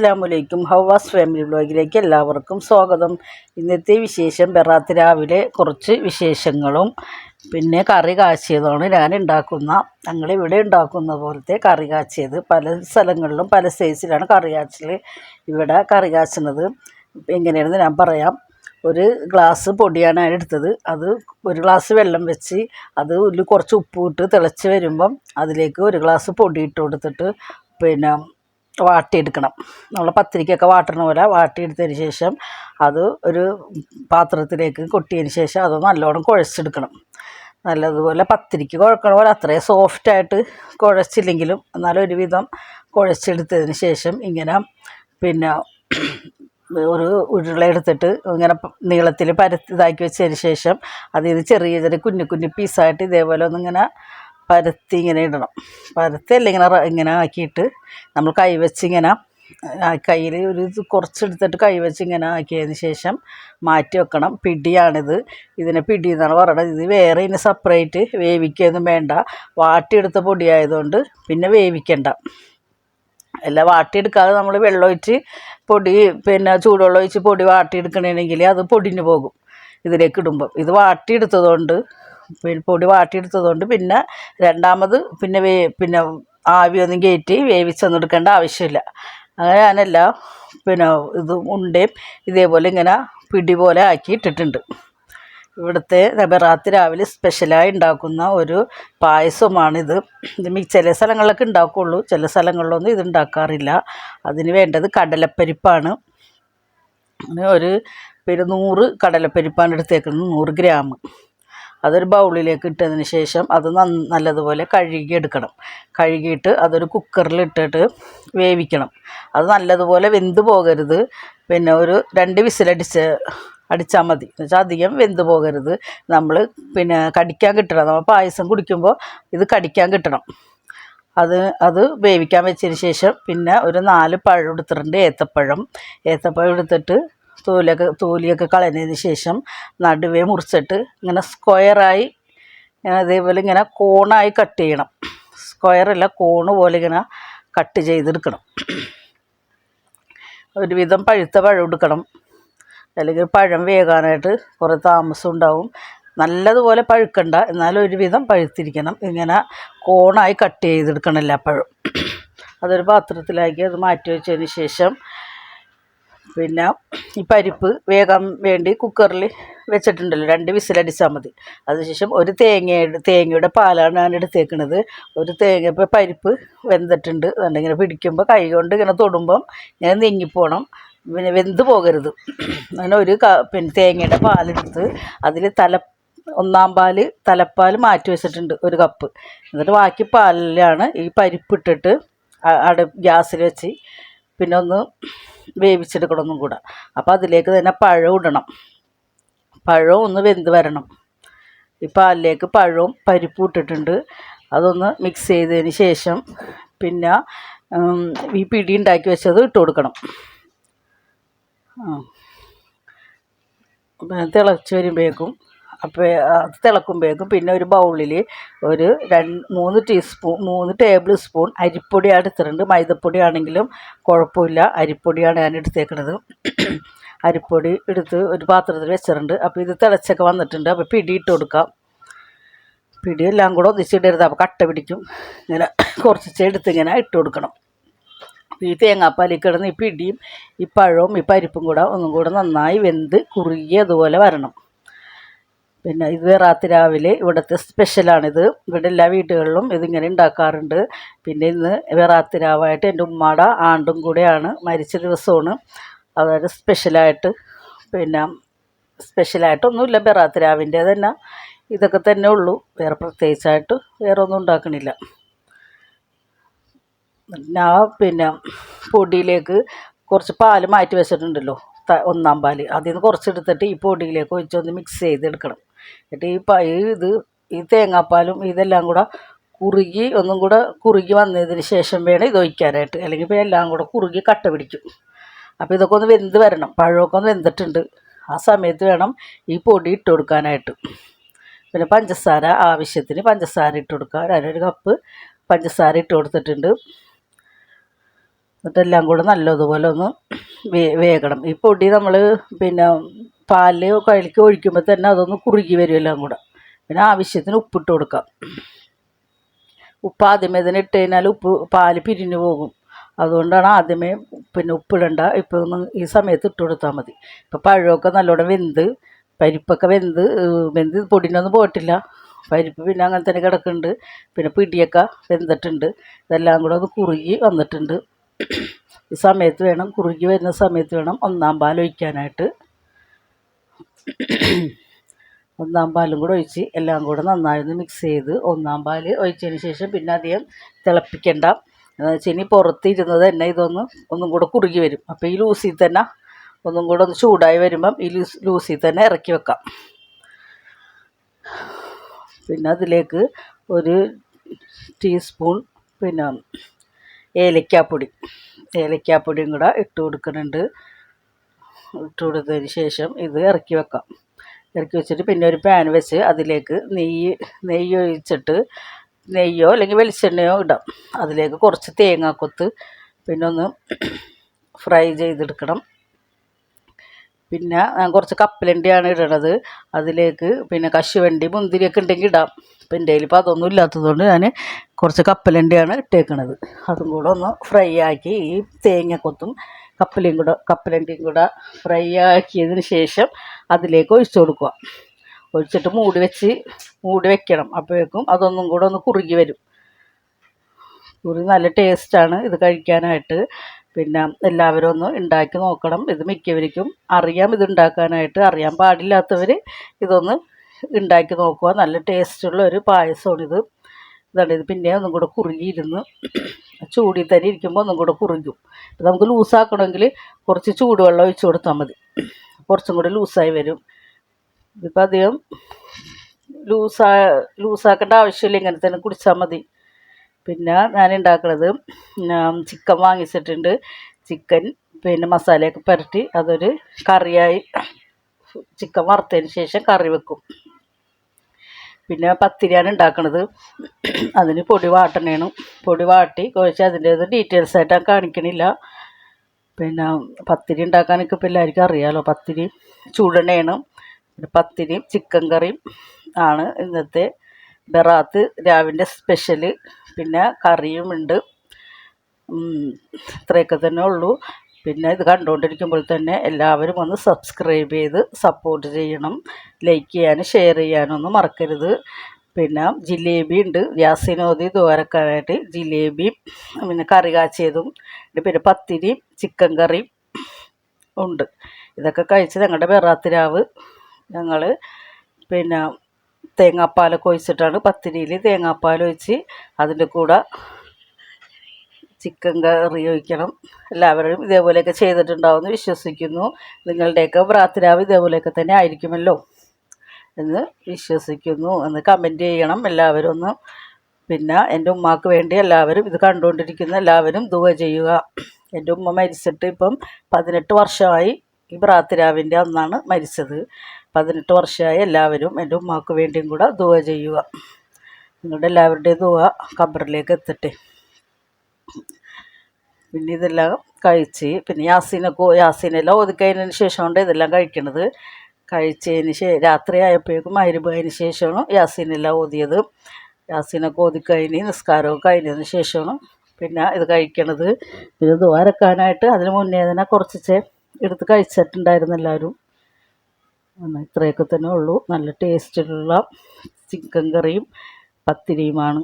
അസ്സലാമലൈക്കും ഹവാസ് ഫാമിലി ബ്ലോഗിലേക്ക് എല്ലാവർക്കും സ്വാഗതം. ഇന്നത്തെ വിശേഷം ബെറാത്ത് രാവിലെ കുറച്ച് വിശേഷങ്ങളും പിന്നെ കറി കാച്ചിയതാണ് ഞാൻ ഉണ്ടാക്കുന്ന. ഞങ്ങളിവിടെ ഉണ്ടാക്കുന്ന പോലത്തെ കറി കാച്ചിയത്. പല സ്ഥലങ്ങളിലും പല സൈസിലാണ് കറി കാച്ചൽ ഇവിടെ കറി കാച്ചുന്നത് എങ്ങനെയാണെന്ന് ഞാൻ പറയാം. ഒരു ഗ്ലാസ് പൊടിയാണ് ഞാൻ എടുത്തത്. അത് ഒരു ഗ്ലാസ് വെള്ളം വെച്ച് അത് കുറച്ച് ഉപ്പ് ഇട്ട് തിളച്ച് വരുമ്പം അതിലേക്ക് ഒരു ഗ്ലാസ് പൊടി ഇട്ട് കൊടുത്തിട്ട് പിന്നെ വാട്ടിയെടുക്കണം. നമ്മൾ പത്തിരിക്കൊക്കെ വാട്ടണ പോലെ വാട്ടിയെടുത്തതിന് ശേഷം അത് ഒരു പാത്രത്തിലേക്ക് കൊട്ടിയതിന് ശേഷം അത് നല്ലോണം കുഴച്ചെടുക്കണം. നല്ലതുപോലെ പത്തിരിക്ക് കുഴക്കണ പോലെ അത്രയും സോഫ്റ്റായിട്ട് കുഴച്ചില്ലെങ്കിലും എന്നാലും ഒരുവിധം കുഴച്ചെടുത്തതിന് ശേഷം ഇങ്ങനെ പിന്നെ ഒരു ഉരുള എടുത്തിട്ട് ഇങ്ങനെ നീളത്തിൽ പരത്തി ഇതാക്കി വെച്ചതിന് ശേഷം അതിൽ ചെറിയ ചെറിയ കുഞ്ഞു കുഞ്ഞു പീസായിട്ട് ഇതേപോലെ ഒന്നിങ്ങനെ പരത്തി ഇങ്ങനെ ഇടണം. പരത്തി അല്ല ഇങ്ങനെ ഇങ്ങനെ ആക്കിയിട്ട് നമ്മൾ കൈ വെച്ചിങ്ങനെ കയ്യിൽ ഒരു ഇത് കുറച്ചെടുത്തിട്ട് കൈ ഇങ്ങനെ ആക്കിയതിന് ശേഷം മാറ്റി വെക്കണം. പിടിയാണിത്. ഇതിനെ പിടി എന്നാണ് പറയുന്നത് ഇത് വേറെ ഇതിന് സെപ്പറേറ്റ് വേവിക്കുകയൊന്നും വേണ്ട. വാട്ടിയെടുത്ത പൊടിയായതുകൊണ്ട് പിന്നെ വേവിക്കണ്ട. എല്ലാം വാട്ടിയെടുക്കാതെ നമ്മൾ വെള്ളമൊഴിച്ച് പൊടി പിന്നെ ചൂടുവെള്ളം ഒഴിച്ച് പൊടി വാട്ടിയെടുക്കണമെങ്കിൽ അത് പൊടിഞ്ഞു പോകും. ഇതിലേക്ക് ഇടുമ്പം. ഇത് വാട്ടിയെടുത്തതുകൊണ്ട് പൊടി വാട്ടിയെടുത്തതുകൊണ്ട് പിന്നെ രണ്ടാമത് പിന്നെ വേ പിന്നെ ആവിയൊന്നും കയറ്റി വേവിച്ചൊന്നും എടുക്കേണ്ട ആവശ്യമില്ല. അങ്ങനെ ഞാനെല്ലാം പിന്നെ ഇത് ഉണ്ടയും ഇതേപോലെ ഇങ്ങനെ പിടി പോലെ ആക്കി ഇട്ടിട്ടുണ്ട് ഇവിടുത്തെ നബറാത്ത് രാവിലെ സ്പെഷ്യലായി ഉണ്ടാക്കുന്ന ഒരു മി- ചില സ്ഥലങ്ങളിലൊക്കെ ഉണ്ടാക്കുകയുള്ളൂ ചില സ്ഥലങ്ങളിലൊന്നും ഇത് ഉണ്ടാക്കാറില്ല. അതിന് വേണ്ടത് കടലപ്പരിപ്പാണ്. ഒരു പിന്നെ നൂറ് കടലപ്പരിപ്പാണ് എടുത്തേക്കുന്നത്. നൂറ് ഗ്രാം. അതൊരു ബൗളിലേക്ക് ഇട്ടതിന് ശേഷം അത് നല്ലതുപോലെ കഴുകിയെടുക്കണം. കഴുകിയിട്ട് അതൊരു കുക്കറിൽ ഇട്ടിട്ട് വേവിക്കണം. അത് നല്ലതുപോലെ വെന്ത് പോകരുത്. പിന്നെ ഒരു രണ്ട് വിസിലടിച്ച് അടിച്ചാൽ മതി. എന്ന് വെച്ചാൽ അധികം വെന്ത് പോകരുത്. നമ്മൾ പിന്നെ കടിക്കാൻ കിട്ടണം. നമ്മൾ പായസം കുടിക്കുമ്പോൾ ഇത് കടിക്കാൻ കിട്ടണം. അത് അത് വേവിക്കാൻ വെച്ചതിന് ശേഷം പിന്നെ ഒരു നാല് പഴം എടുത്തിട്ടുണ്ട്. ഏത്തപ്പഴം. ഏത്തപ്പഴം എടുത്തിട്ട് തോലൊക്കെ തോലിയൊക്കെ കളഞ്ഞതിന് ശേഷം നടുവേ മുറിച്ചിട്ട് ഇങ്ങനെ സ്ക്വയറായി അതേപോലെ ഇങ്ങനെ കോണായി കട്ട് ചെയ്യണം. സ്ക്വയറല്ല കോണ് പോലെ ഇങ്ങനെ കട്ട് ചെയ്തെടുക്കണം. ഒരുവിധം പഴുത്ത പഴം എടുക്കണം. അല്ലെങ്കിൽ പഴം വേകാനായിട്ട് കുറേ താമസം ഉണ്ടാവും. നല്ലതുപോലെ പഴുക്കണ്ട എന്നാലും ഒരുവിധം പഴുത്തിരിക്കണം. ഇങ്ങനെ കോണായി കട്ട് ചെയ്തെടുക്കണം എല്ലാ പഴം. അതൊരു പാത്രത്തിലാക്കി അത് മാറ്റി വെച്ചതിന് ശേഷം പിന്നെ ഈ പരിപ്പ് വേകാൻ വേണ്ടി കുക്കറിൽ വെച്ചിട്ടുണ്ടല്ലോ. രണ്ട് വിസിലടിച്ചാൽ മതി. അതിനുശേഷം ഒരു തേങ്ങയുടെ തേങ്ങയുടെ പാലാണ് ഞാൻ എടുത്തേക്കണത്. ഒരു തേങ്ങ ഇപ്പോൾ പരിപ്പ് വെന്തിട്ടുണ്ട്. അതുകൊണ്ട് പിടിക്കുമ്പോൾ കൈ കൊണ്ട് ഇങ്ങനെ തൊടുമ്പം ഇങ്ങനെ നീങ്ങിപ്പോണം. പിന്നെ വെന്ത് പോകരുത്. അങ്ങനെ ഒരു പിന്നെ തേങ്ങയുടെ പാലെടുത്ത് അതിൽ തല ഒന്നാം പാൽ തലപ്പാൽ മാറ്റി വെച്ചിട്ടുണ്ട് ഒരു കപ്പ്. എന്നിട്ട് ബാക്കി പാലിലാണ് ഈ പരിപ്പിട്ടിട്ട് അട ഗ്യാസിൽ വെച്ച് പിന്നെ ഒന്ന് വേവിച്ചെടുക്കണം ഒന്നും കൂടെ. അപ്പോൾ അതിലേക്ക് തന്നെ പഴം ഇടണം. പഴവും ഒന്ന് വെന്ത് വരണം. ഈ പാലിലേക്ക് പഴവും പരിപ്പും ഇട്ടിട്ടുണ്ട്. അതൊന്ന് മിക്സ് ചെയ്തതിന് ശേഷം പിന്നെ ഈ പിടി ഉണ്ടാക്കി വെച്ചത് ഇട്ട് കൊടുക്കണം. തിളച്ച് വരുമ്പോഴേക്കും അപ്പോൾ അത് തിളക്കുമ്പോഴേക്കും പിന്നെ ഒരു ബൗളിൽ ഒരു രണ്ട് മൂന്ന് ടീസ്പൂൺ മൂന്ന് ടേബിൾ സ്പൂൺ അരിപ്പൊടിയാണ് എടുത്തിട്ടുണ്ട്. മൈദപ്പൊടി ആണെങ്കിലും കുഴപ്പമില്ല. അരിപ്പൊടിയാണ് ഞാൻ എടുത്തേക്കുന്നത് അരിപ്പൊടി എടുത്ത് ഒരു പാത്രത്തിൽ വെച്ചിട്ടുണ്ട്. അപ്പോൾ ഇത് തിളച്ചൊക്കെ വന്നിട്ടുണ്ട്. അപ്പോൾ പിടി കൊടുക്കാം. പിടിയെല്ലാം കൂടെ ഒന്നിച്ചിടരുത്. അപ്പോൾ കട്ട പിടിക്കും. ഇങ്ങനെ കുറച്ച് എടുത്ത് ഇങ്ങനെ ഇട്ട് കൊടുക്കണം. ഈ തേങ്ങാപ്പാലിൽ കിടന്ന് ഈ പിടിയും ഈ പഴവും ഈ പരിപ്പും കൂടെ ഒന്നും കൂടെ നന്നായി വെന്ത് കുറുകി അതുപോലെ വരണം. പിന്നെ ഇത് രാത്രി രാവിലെ ഇവിടുത്തെ സ്പെഷ്യലാണിത്. ഇവിടെ എല്ലാ വീടുകളിലും ഇതിങ്ങനെ ഉണ്ടാക്കാറുണ്ട്. പിന്നെ ഇന്ന് വെറാത്തി രാവായിട്ട് എന്റെ ഉമ്മയുടെ ആണ്ടും കൂടെയാണ് മരിച്ച ദിവസമാണ്. അതായത് സ്പെഷ്യലായിട്ട് പിന്നെ സ്പെഷ്യലായിട്ടൊന്നുമില്ല. ബെറാത്ത് രാവിന്റെ തന്നെ ഇതൊക്കെ തന്നെ ഉള്ളൂ. വേറെ പ്രത്യേകിച്ചായിട്ട് വേറെ ഒന്നും ഉണ്ടാക്കണില്ല ഞാൻ പിന്നെ പൊടിയിലേക്ക് കുറച്ച് പാൽ മാറ്റി വെച്ചിട്ടുണ്ടല്ലോ. ഒന്നാം പാൽ. അതിൽ നിന്ന് കുറച്ചെടുത്തിട്ട് ഈ പൊടിയിലേക്ക് ഒഴിച്ചൊന്ന് മിക്സ് ചെയ്തെടുക്കണം. എന്നിട്ട് ഈ ഇത് ഈ തേങ്ങാപ്പാലും ഇതെല്ലാം കൂടെ കുറുകി ഒന്നും കൂടെ കുറുകി വന്നതിന് ശേഷം വേണം ഇത് ഒഴിക്കാനായിട്ട്. അല്ലെങ്കിൽ ഇപ്പോൾ എല്ലാം കൂടെ കുറുകി കട്ട പിടിക്കും. അപ്പോൾ ഇതൊക്കെ ഒന്ന് വെന്ത് വരണം. പഴമൊക്കെ ഒന്ന് വെന്തിട്ടുണ്ട്. ആ സമയത്ത് വേണം ഈ പൊടി ഇട്ട് കൊടുക്കാനായിട്ട്. പിന്നെ പഞ്ചസാര ആവശ്യത്തിന് പഞ്ചസാര ഇട്ട് കൊടുക്കുക. അതിനൊരു കപ്പ് പഞ്ചസാര ഇട്ട് കൊടുത്തിട്ടുണ്ട്. എന്നിട്ടെല്ലാം കൂടെ നല്ലതുപോലെ ഒന്ന് വേകണം. ഈ പൊടി നമ്മൾ പിന്നെ പാൽ കഴുകി ഒഴിക്കുമ്പോൾ തന്നെ അതൊന്ന് കുറുകി വരും കൂടെ പിന്നെ ആവശ്യത്തിന് ഉപ്പിട്ട് കൊടുക്കാം. ഉപ്പ് ആദ്യമേ തന്നെ ഇട്ട് കഴിഞ്ഞാൽ ഉപ്പ് പാൽ പിരിഞ്ഞു പോകും. അതുകൊണ്ടാണ് ആദ്യമേ പിന്നെ ഉപ്പിടണ്ട. ഒന്ന് ഈ സമയത്ത് ഇട്ട് കൊടുത്താൽ മതി. ഇപ്പോൾ പഴമൊക്കെ നല്ലോണം വെന്ത് പരിപ്പൊക്കെ വെന്ത് വെന്ത് പൊടിനൊന്നും പോയിട്ടില്ല. പരിപ്പ് പിന്നെ അങ്ങനെ തന്നെ കിടക്കുന്നുണ്ട്. പിന്നെ പിടിയൊക്കെ വെന്തിട്ടുണ്ട്. ഇതെല്ലാം കൂടെ ഒന്ന് കുറുകി വന്നിട്ടുണ്ട്. ഈ സമയത്ത് വേണം കുറുകി വരുന്ന സമയത്ത് വേണം ഒന്നാം പാൽ ഒഴിക്കാനായിട്ട് ഒന്നാം പാലും കൂടെ ഒഴിച്ച് എല്ലാം കൂടെ നന്നായി ഒന്ന് മിക്സ് ചെയ്ത് ഒന്നാം പാൽ ഒഴിച്ചതിന് ശേഷം പിന്നെ അധികം തിളപ്പിക്കണ്ട. ഇനി പുറത്തിരുന്നത് തന്നെ ഇതൊന്ന് ഒന്നും കൂടെ കുറുകി വരും. അപ്പോൾ ഈ ലൂസിൽ തന്നെ ഒന്നും കൂടെ ഒന്ന് ചൂടായി വരുമ്പം ഈ ലൂസ് ലൂസിൽ തന്നെ ഇറക്കി വെക്കാം. പിന്നെ അതിലേക്ക് ഒരു ടീസ്പൂൺ പിന്നെ ഏലക്കാപ്പൊടി. ഏലക്കാപ്പൊടിയും കൂടെ ഇട്ട് കൊടുക്കുന്നുണ്ട്. ഇട്ട് കൊടുത്തതിന് ശേഷം ഇത് ഇറക്കി വെക്കാം. ഇറക്കി വെച്ചിട്ട് പിന്നെ ഒരു പാൻ വെച്ച് അതിലേക്ക് നെയ്യ് നെയ്യ് ഒഴിച്ചിട്ട് നെയ്യോ അല്ലെങ്കിൽ വെളിച്ചെണ്ണയോ ഇടാം. അതിലേക്ക് കുറച്ച് തേങ്ങാക്കൊത്ത് പിന്നെ ഒന്ന് ഫ്രൈ ചെയ്തെടുക്കണം. പിന്നെ കുറച്ച് കപ്പലണ്ടിയാണ് ഇടണത്. അതിലേക്ക് പിന്നെ കശുവണ്ടി മുന്തിരിയൊക്കെ ഉണ്ടെങ്കിൽ ഇടാം. ഇപ്പം എന്റെ കയ്യിൽ ഇപ്പോൾ അതൊന്നും ഇല്ലാത്തതുകൊണ്ട് ഞാൻ കുറച്ച് കപ്പലണ്ടിയാണ് ഇട്ടേക്കണത്. അതും കൂടെ ഒന്ന് ഫ്രൈ ആക്കി ഈ തേങ്ങക്കൊത്തും കപ്പലയും കൂടെ കപ്പലണ്ടിയും കൂടെ ഫ്രൈ ആക്കിയതിന് ശേഷം അതിലേക്ക് ഒഴിച്ചു കൊടുക്കുക. ഒഴിച്ചിട്ട് മൂടി വെച്ച് മൂടി വെക്കണം. അപ്പോഴേക്കും അതൊന്നും കൂടെ ഒന്ന് കുറുകി വരും. കുറി നല്ല ടേസ്റ്റാണ് ഇത് കഴിക്കാനായിട്ട്. പിന്നെ എല്ലാവരും ഒന്ന് ഉണ്ടാക്കി നോക്കണം. ഇത് മിക്കവർക്കും അറിയാം ഇത് ഉണ്ടാക്കാനായിട്ട്. അറിയാൻ പാടില്ലാത്തവർ ഇതൊന്ന് ഉണ്ടാക്കി നോക്കുക. നല്ല ടേസ്റ്റുള്ള ഒരു പായസമാണിത്. ഇതാണ് ഇത് പിന്നെ ഒന്നും കൂടെ കുറുകിയിരുന്ന് ചൂടിൽ തന്നെ ഇരിക്കുമ്പോൾ ഒന്നും കൂടെ കുറുകും. ഇത് നമുക്ക് ലൂസാക്കണമെങ്കിൽ കുറച്ച് ചൂടുവെള്ളം ഒഴിച്ചു കൊടുത്താൽ മതി. കുറച്ചും കൂടി ലൂസായി വരും. ഇതിപ്പോൾ അധികം ലൂസാ ലൂസാക്കേണ്ട ആവശ്യമില്ല. ഇങ്ങനെ തന്നെ കുടിച്ചാൽ മതി. പിന്നെ ഞാൻ ഉണ്ടാക്കുന്നത് ചിക്കൻ വാങ്ങിച്ചിട്ടുണ്ട്. ചിക്കൻ പിന്നെ മസാലയൊക്കെ പുരട്ടി അതൊരു കറിയായി ചിക്കൻ വറുത്തതിന് ശേഷം കറി വെക്കും. പിന്നെ പത്തിരിയാണ് ഉണ്ടാക്കണത്. അതിന് പൊടി വാട്ടണേണ് പൊടി വാട്ടി കുഴച്ച് അതിന്റേത് ഡീറ്റെയിൽസ് ആയിട്ട് ഞാൻ കാണിക്കണില്ല. പിന്നെ പത്തിരി ഉണ്ടാക്കാനൊക്കെ ഇപ്പോൾ എല്ലാവർക്കും അറിയാമല്ലോ പത്തിരി ചൂടെണ്ണയാണ് പിന്നെ പത്തിരിയും ചിക്കൻ കറിയും ആണ് ഇന്നത്തെ ബെറാത്ത് രാവിലെ സ്പെഷ്യൽ പിന്നെ കറിയും ഉണ്ട്. ഇത്രയൊക്കെ തന്നെ ഉള്ളൂ. പിന്നെ ഇത് കണ്ടുകൊണ്ടിരിക്കുമ്പോൾ തന്നെ എല്ലാവരും ഒന്ന് സബ്സ്ക്രൈബ് ചെയ്ത് സപ്പോർട്ട് ചെയ്യണം. ലൈക്ക് ചെയ്യാനും ഷെയർ ചെയ്യാനും ചെയ്യാനൊന്നും മറക്കരുത്. പിന്നെ ജിലേബി ഉണ്ട്. യാസിനോദി ദോരക്കാനായിട്ട് ജിലേബി പിന്നെ കറി കാച്ചിയതും പിന്നെ പത്തിരി ചിക്കൻ കറിയും ഉണ്ട്. ഇതൊക്കെ കഴിച്ച് ഞങ്ങളുടെ വെറാത്തിരാവ് ഞങ്ങൾ പിന്നെ തേങ്ങാപ്പാലൊക്കെ ഒഴിച്ചിട്ടാണ് പത്തിരിയിൽ തേങ്ങാപ്പാൽ ഒഴിച്ച് അതിന്റെ കൂടെ ചിക്കൻ കറി ഒഴിക്കണം. എല്ലാവരും ഇതേപോലെയൊക്കെ ചെയ്തിട്ടുണ്ടാവുമെന്ന് വിശ്വസിക്കുന്നു. നിങ്ങളുടെയൊക്കെ പ്രാർത്ഥനാവ് ഇതേപോലെയൊക്കെ തന്നെ ആയിരിക്കുമല്ലോ എന്ന് വിശ്വസിക്കുന്നു എന്ന് കമന്റ് ചെയ്യണം എല്ലാവരും ഒന്ന്. പിന്നെ എന്റെ ഉമ്മാക്ക് വേണ്ടി എല്ലാവരും ഇത് കണ്ടുകൊണ്ടിരിക്കുന്ന. എല്ലാവരും ദുവ ചെയ്യുക. എന്റെ ഉമ്മ മരിച്ചിട്ട് ഇപ്പം പതിനെട്ട് വർഷമായി ഈ പ്രാർത്ഥനാവിന്റെ അന്നാണ് മരിച്ചത്. പതിനെട്ട് വർഷമായി എല്ലാവരും എന്റെ ഉമ്മാക്ക് വേണ്ടിയും കൂടെ ദുവ ചെയ്യുക. നിങ്ങളുടെ എല്ലാവരുടെയും ദുവ ഖബറിലേക്ക് എത്തട്ടെ. പിന്നെ ഇതെല്ലാം കഴിച്ച് പിന്നെ യാസീനൊക്കെ യാസീനെല്ലാം ഒതുക്കതിന് ശേഷമുണ്ട് ഇതെല്ലാം കഴിക്കണത്. കഴിച്ചതിന് ശേ രാത്രി ആയപ്പോഴേക്കും മരുഭതിന് ശേഷമാണ് യാസീനെല്ലാം ഓതിയത് യാസീനൊക്കെ ഒതുക്കഴിഞ്ഞ് നിസ്കാരമൊക്കെ കഴിഞ്ഞതിന് ശേഷമാണ് പിന്നെ ഇത് കഴിക്കണത്. പിന്നെ ദ്വാരക്കാനായിട്ട് അതിന് മുന്നേ തന്നെ കുറച്ച് എടുത്ത് കഴിച്ചിട്ടുണ്ടായിരുന്നു എല്ലാവരും. ഇത്രയൊക്കെ തന്നെ ഉള്ളൂ. നല്ല ടേസ്റ്റിലുള്ള ചിക്കൻ കറിയും പത്തിരിയുമാണ്.